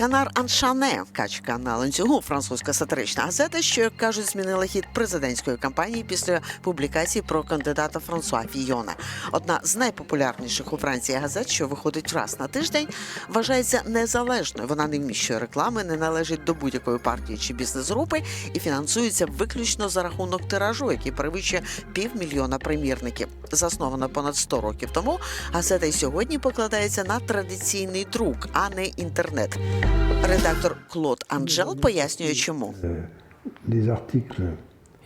Канар Аншане, качка на ланцюгу, французька сатирична газета, що як кажуть, змінила хід президентської кампанії після публікації про кандидата Франсуа Фійона. Одна з найпопулярніших у Франції газет, що виходить раз на тиждень, вважається незалежною. Вона не вміщує реклами, не належить до будь-якої партії чи бізнес-групи і фінансується виключно за рахунок тиражу, який перевищує півмільйона примірників. Заснована понад 100 років тому, газета й сьогодні покладається на традиційний друк, а не інтернет. Редактор Клод Анджел пояснює, чому.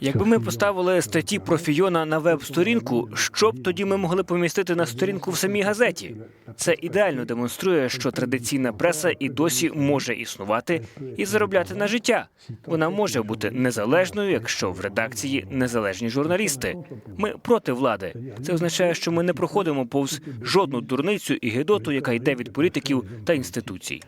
Якби ми поставили статті про Фійона на веб-сторінку, що б тоді ми могли помістити на сторінку в самій газеті? Це ідеально демонструє, що традиційна преса і досі може існувати і заробляти на життя. Вона може бути незалежною, якщо в редакції незалежні журналісти. Ми проти влади. Це означає, що ми не проходимо повз жодну дурницю і гидоту, яка йде від політиків та інституцій.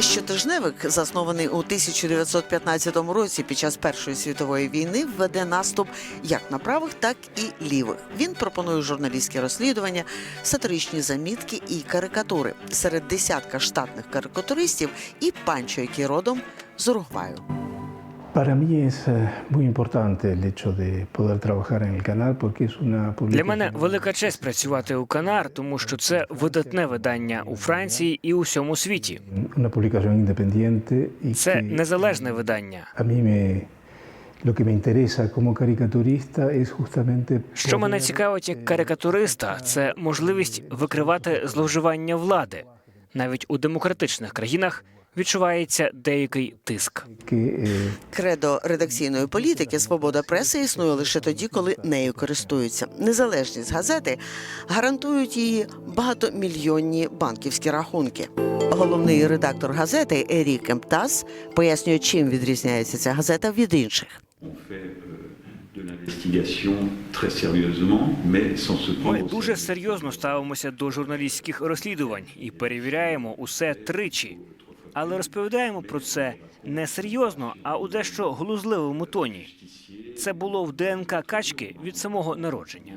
Щотижневик, заснований у 1915 році під час Першої світової війни, веде наступ як на правих, так і лівих. Він пропонує журналістські розслідування, сатиричні замітки і карикатури серед десятка штатних карикатуристів і панчо, який родом з Уругваю. Para mí es eh, muy importante el hecho de poder trabajar en el canal porque es una Для мене велика честь працювати у Канар, тому що це видатне видання у Франції і у всьому світі. una publicación independiente y Це незалежне видання. a mí me lo que me interesa como caricaturista es justamente Що мене цікавить як карикатуриста, це можливість викривати зловживання влади. Навіть у демократичних країнах відчувається деякий тиск. Кредо редакційної політики свобода преси існує лише тоді, коли нею користуються. Незалежність газети гарантують її багатомільйонні банківські рахунки. Головний редактор газети Ерік Емптас пояснює, чим відрізняється ця газета від інших. Ми дуже серйозно ставимося до журналістських розслідувань і перевіряємо усе тричі. Але розповідаємо про це не серйозно, а у дещо глузливому тоні. Це було в ДНК качки від самого народження.